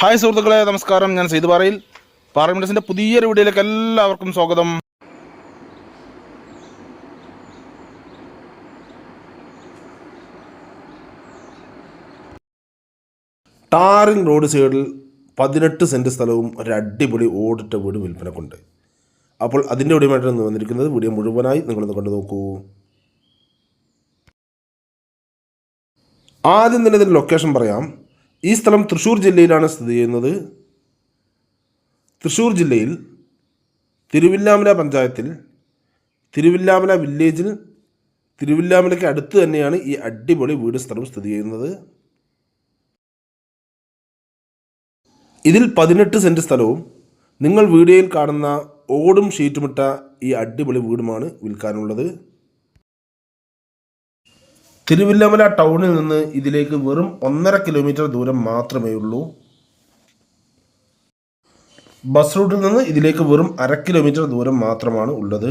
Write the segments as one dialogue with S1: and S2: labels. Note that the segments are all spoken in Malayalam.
S1: ഹായ് സുഹൃത്തുക്കളെ നമസ്കാരം. ഞാൻ സെയ്ത് പാറയിൽ. പാർലമെന്റ്സിന്റെ പുതിയൊരു വീഡിയോയിലേക്ക് എല്ലാവർക്കും സ്വാഗതം.
S2: ടാറിൻ റോഡ് സൈഡിൽ പതിനെട്ട് സെന്റ് സ്ഥലവും ഒരു അടിപൊളി ഓടിട്ട വീട് വിൽപ്പനക്കുണ്ട്. അപ്പോൾ അതിന്റെ വീഡിയോമായിട്ടാണ് വന്നിരിക്കുന്നത്. വീഡിയോ മുഴുവനായി നിങ്ങളൊന്ന് കണ്ടു നോക്കൂ. ആദ്യം തന്നെ ഇതിന്റെ ലൊക്കേഷൻ പറയാം. ഈ സ്ഥലം തൃശ്ശൂർ ജില്ലയിലാണ് സ്ഥിതി ചെയ്യുന്നത്. തൃശ്ശൂർ ജില്ലയിൽ തിരുവില്ലാമല പഞ്ചായത്തിൽ തിരുവില്ലാമല വില്ലേജിൽ തിരുവില്ലാമലയ്ക്ക് അടുത്ത് തന്നെയാണ് ഈ അടിപൊളി വീട് സ്ഥലം സ്ഥിതി ചെയ്യുന്നത്. ഇതിൽ പതിനെട്ട് സെന്റ് സ്ഥലവും നിങ്ങൾ വീഡിയോയിൽ കാണുന്ന ഓടും ഷീറ്റുമിട്ട ഈ അടിപൊളി വീടുമാണ് വിൽക്കാനുള്ളത്. തിരുവില്ലമല ടൗണിൽ നിന്ന് ഇതിലേക്ക് വെറും ഒന്നര കിലോമീറ്റർ ദൂരം മാത്രമേ ഉള്ളൂ. ബസ് റൂട്ടിൽ നിന്ന് ഇതിലേക്ക് വെറും അര കിലോമീറ്റർ ദൂരം മാത്രമാണ് ഉള്ളത്.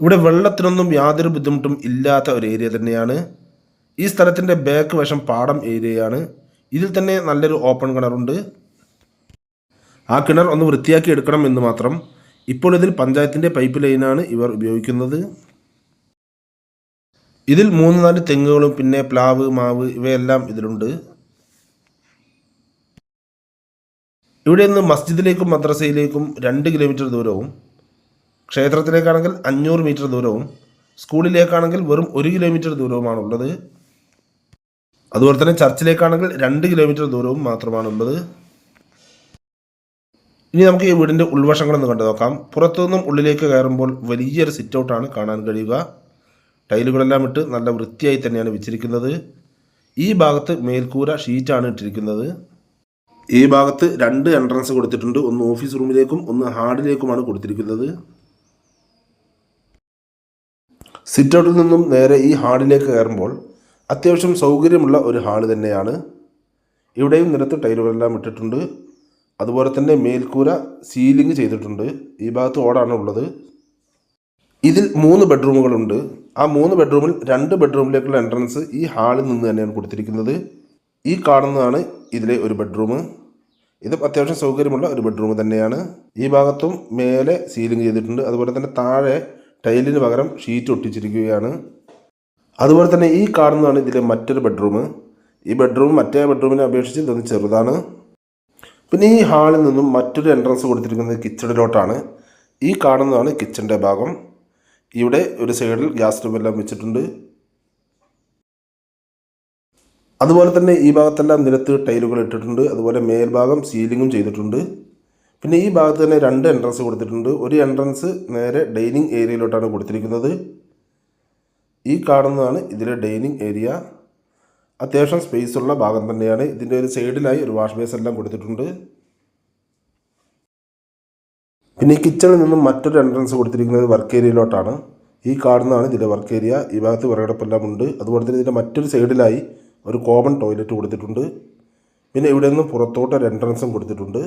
S2: ഇവിടെ വെള്ളത്തിനൊന്നും യാതൊരു ബുദ്ധിമുട്ടും ഇല്ലാത്ത ഒരു ഏരിയ തന്നെയാണ്. ഈ സ്ഥലത്തിന്റെ ബാക്ക് വശം പാടം ഏരിയയാണ് ഇതിൽ തന്നെ നല്ലൊരു ഓപ്പൺ കിണറുണ്ട് ആ കിണർ ഒന്ന് വൃത്തിയാക്കി എടുക്കണം എന്ന് മാത്രം. ഇപ്പോൾ ഇതിൽ പഞ്ചായത്തിന്റെ പൈപ്പ് ലൈനാണ് ഇവർ ഉപയോഗിക്കുന്നത്. ഇതിൽ മൂന്ന് നാല് തെങ്ങുകളും പിന്നെ പ്ലാവ് മാവ് ഇവയെല്ലാം ഇതിലുണ്ട്. ഇവിടെ നിന്ന് മസ്ജിദിലേക്കും മദ്രസയിലേക്കും രണ്ട് കിലോമീറ്റർ ദൂരവും ക്ഷേത്രത്തിലേക്കാണെങ്കിൽ അഞ്ഞൂറ് മീറ്റർ ദൂരവും സ്കൂളിലേക്കാണെങ്കിൽ വെറും ഒരു കിലോമീറ്റർ ദൂരവുമാണുള്ളത്. അതുപോലെ തന്നെ ചർച്ചിലേക്കാണെങ്കിൽ രണ്ട് കിലോമീറ്റർ ദൂരവും മാത്രമാണുള്ളത്. ഇനി നമുക്ക് ഈ വീടിന്റെ ഉൾവശങ്ങളൊന്ന് കണ്ടു നോക്കാം പുറത്തുനിന്നും ഉള്ളിലേക്ക് കയറുമ്പോൾ വലിയൊരു സിറ്റ് ഔട്ടാണ് കാണാൻ കഴിയുക. ടൈലുകളെല്ലാം ഇട്ട് നല്ല വൃത്തിയായി തന്നെയാണ് വെച്ചിരിക്കുന്നത്. ഈ ഭാഗത്ത് മേൽക്കൂര ഷീറ്റാണ് ഇട്ടിരിക്കുന്നത്. ഈ ഭാഗത്ത് രണ്ട് എൻട്രൻസ് കൊടുത്തിട്ടുണ്ട്. ഒന്ന് ഓഫീസ് റൂമിലേക്കും ഒന്ന് ഹാളിലേക്കുമാണ് കൊടുത്തിരിക്കുന്നത്. സിറ്റ് ഔട്ടിൽ നിന്നും നേരെ ഈ ഹാളിലേക്ക് കയറുമ്പോൾ അത്യാവശ്യം സൗകര്യമുള്ള ഒരു ഹാൾ തന്നെയാണ്. ഇവിടെയും നിരത്ത് ടൈലുകളെല്ലാം ഇട്ടിട്ടുണ്ട്. അതുപോലെ തന്നെ മേൽക്കൂര സീലിംഗ് ചെയ്തിട്ടുണ്ട്. ഈ ഭാഗത്ത് ഓടാണ് ഉള്ളത്. ഇതിൽ മൂന്ന് ബെഡ്റൂമുകളുണ്ട്. ആ മൂന്ന് ബെഡ്റൂമിൽ രണ്ട് ബെഡ്റൂമിലേക്കുള്ള എൻട്രൻസ് ഈ ഹാളിൽ നിന്ന് തന്നെയാണ് കൊടുത്തിരിക്കുന്നത്. ഈ കാണുന്നതാണ് ഇതിലെ ഒരു ബെഡ്റൂം. ഇതും അത്യാവശ്യം സൗകര്യമുള്ള ഒരു ബെഡ്റൂം തന്നെയാണ്. ഈ ഭാഗത്തും മേലെ സീലിംഗ് ചെയ്തിട്ടുണ്ട്. അതുപോലെ തന്നെ താഴെ ടൈലിന് പകരം ഷീറ്റ് ഒട്ടിച്ചിരിക്കുകയാണ്. അതുപോലെ തന്നെ ഈ കാണുന്നതാണ് ഇതിലെ മറ്റൊരു ബെഡ്റൂം. ഈ ബെഡ്റൂം മറ്റേ ബെഡ്റൂമിനെ അപേക്ഷിച്ച് ഇതൊന്ന് ചെറുതാണ്. പിന്നെ ഈ ഹാളിൽ നിന്നും മറ്റൊരു എൻട്രൻസ് കൊടുത്തിരിക്കുന്നത് കിച്ചണിലോട്ടാണ്. ഈ കാണുന്നതാണ് കിച്ചന്റെ ഭാഗം. ഇവിടെ ഒരു സൈഡിൽ ഗ്യാസ് സ്റ്റവ് വെച്ചിട്ടുണ്ട്. അതുപോലെ തന്നെ ഈ ഭാഗത്തെല്ലാം നിരത്ത് ടൈലുകൾ ഇട്ടിട്ടുണ്ട്. അതുപോലെ മേൽഭാഗം സീലിങ്ങും ചെയ്തിട്ടുണ്ട്. പിന്നെ ഈ ഭാഗത്ത് തന്നെ രണ്ട് എൻട്രൻസ് കൊടുത്തിട്ടുണ്ട്. ഒരു എൻട്രൻസ് നേരെ ഡൈനിങ് ഏരിയയിലോട്ടാണ് കൊടുത്തിരിക്കുന്നത്. ഈ കാണുന്നതാണ് ഇതിലെ ഡൈനിങ് ഏരിയ. അത്യാവശ്യം സ്പേസ് ഉള്ള ഭാഗം തന്നെയാണ്. ഇതിന്റെ ഒരു സൈഡിലായി ഒരു വാഷ് ബേസ് എല്ലാം കൊടുത്തിട്ടുണ്ട്. പിന്നെ ഈ കിച്ചണിൽ നിന്നും മറ്റൊരു എൻട്രൻസ് കൊടുത്തിരിക്കുന്നത് വർക്ക് ഏരിയയിലോട്ടാണ് ഈ കാണുന്നതാണ് ഇതിന്റെ വർക്ക് ഏരിയ ഈ ഭാഗത്ത് വിറകടപ്പെല്ലാം ഉണ്ട്. അതുപോലെ തന്നെ ഇതിന്റെ മറ്റൊരു സൈഡിലായി ഒരു കോമൺ ടോയ്ലറ്റ് കൊടുത്തിട്ടുണ്ട്. പിന്നെ ഇവിടെ നിന്ന് പുറത്തോട്ട് ഒരു എൻട്രൻസും കൊടുത്തിട്ടുണ്ട്.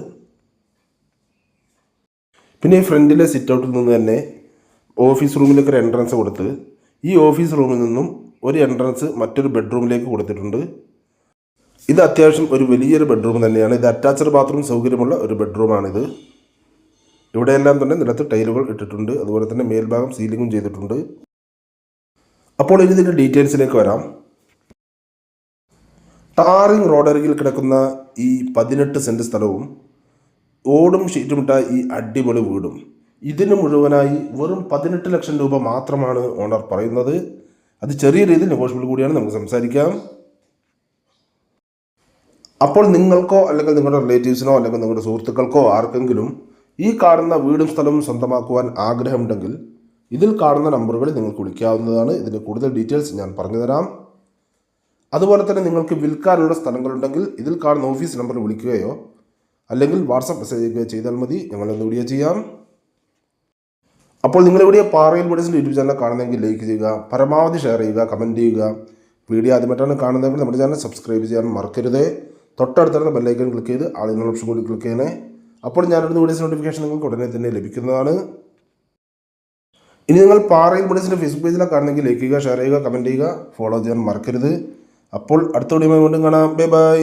S2: പിന്നെ ഈ ഫ്രണ്ടിലെ സിറ്റ് ഔട്ടിൽ നിന്ന് തന്നെ ഓഫീസ് റൂമിലേക്ക് ഒരു എൻട്രൻസ് കൊടുത്ത് ഈ ഓഫീസ് റൂമിൽ നിന്നും ഒരു എൻട്രൻസ് മറ്റൊരു ബെഡ്റൂമിലേക്ക് കൊടുത്തിട്ടുണ്ട്. ഇത് അത്യാവശ്യം ഒരു വലിയൊരു ബെഡ്റൂം തന്നെയാണ്. ഇത് അറ്റാച്ച്ഡ് ബാത്റൂം സൗകര്യമുള്ള ഒരു ബെഡ്റൂമാണിത് ഇവിടെയെല്ലാം തന്നെ നിലത്ത് ടൈലുകൾ ഇട്ടിട്ടുണ്ട്. അതുപോലെ തന്നെ മേൽഭാഗം സീലിങ്ങും ചെയ്തിട്ടുണ്ട്. അപ്പോൾ ഇനി ഇതിന്റെ ഡീറ്റെയിൽസിലേക്ക് വരാം. ടാറിംഗ് റോഡരികിൽ കിടക്കുന്ന ഈ പതിനെട്ട് സെന്റ് സ്ഥലവും ഓടും ഷീറ്റുമിട്ട ഈ അടിപൊളി വീടും. ഇതിന് മുഴുവനായി വെറും പതിനെട്ട് ലക്ഷം രൂപ മാത്രമാണ് ഓണർ പറയുന്നത്. അത് ചെറിയ രീതിയിൽ നെഗോഷ്യബിൾ കൂടിയാണ്. നമുക്ക് സംസാരിക്കാം. അപ്പോൾ നിങ്ങൾക്കോ അല്ലെങ്കിൽ നിങ്ങളുടെ റിലേറ്റീവ്സിനോ അല്ലെങ്കിൽ നിങ്ങളുടെ സുഹൃത്തുക്കൾക്കോ ആർക്കെങ്കിലും ഈ കാണുന്ന വീടും സ്ഥലവും സ്വന്തമാക്കുവാൻ ആഗ്രഹമുണ്ടെങ്കിൽ ഇതിൽ കാണുന്ന നമ്പറുകളിൽ നിങ്ങൾക്ക് വിളിക്കാവുന്നതാണ്. ഇതിന്റെ കൂടുതൽ ഡീറ്റെയിൽസ് ഞാൻ പറഞ്ഞുതരാം. അതുപോലെ തന്നെ നിങ്ങൾക്ക് വിൽക്കാനുള്ള സ്ഥലങ്ങളുണ്ടെങ്കിൽ ഇതിൽ കാണുന്ന ഓഫീസ് നമ്പറിൽ വിളിക്കുകയോ അല്ലെങ്കിൽ വാട്സപ്പ് മെസ്സേജ് ചെയ്യുകയോ ചെയ്താൽ മതി. ഞങ്ങളൊന്ന് വീഡിയോ ചെയ്യാം. അപ്പോൾ നിങ്ങൾ ഇവിടെ പാറയിൽ വീഡിയോസിൽ യൂട്യൂബ് ചാനൽ കാണുന്നെങ്കിൽ ലൈക്ക് ചെയ്യുക പരമാവധി ഷെയർ ചെയ്യുക കമന്റ് ചെയ്യുക. വീഡിയോ ആദ്യമായിട്ടാണ് കാണുന്നതെങ്കിൽ നമ്മുടെ ചാനൽ സബ്സ്ക്രൈബ് ചെയ്യാൻ മറക്കരുത്. തൊട്ടടുത്തുള്ള ബെല്ലൈക്കൺ ക്ലിക്ക് ചെയ്ത് ആളുകൾ ഓപ്ഷൻ കൂടി ക്ലിക്ക് ചെയ്യണേ. അപ്പോൾ ഞാനിടുന്ന വീഡിയോസ് നോട്ടിഫിക്കേഷൻ നിങ്ങൾക്ക് ഉടനെ തന്നെ ലഭിക്കുന്നതാണ്. ഇനി നിങ്ങൾ പാറയിൽ വീഡിയോസിന്റെ ഫേസ്ബുക്ക് പേജിലാണ് കാണുന്നെങ്കിൽ ലൈക്ക് ചെയ്യുക ഷെയർ ചെയ്യുക കമന്റ് ചെയ്യുക ഫോളോ ചെയ്യാൻ മറക്കരുത്. അപ്പോൾ അടുത്ത വീഡിയോ വീണ്ടും കാണാം. Bye bye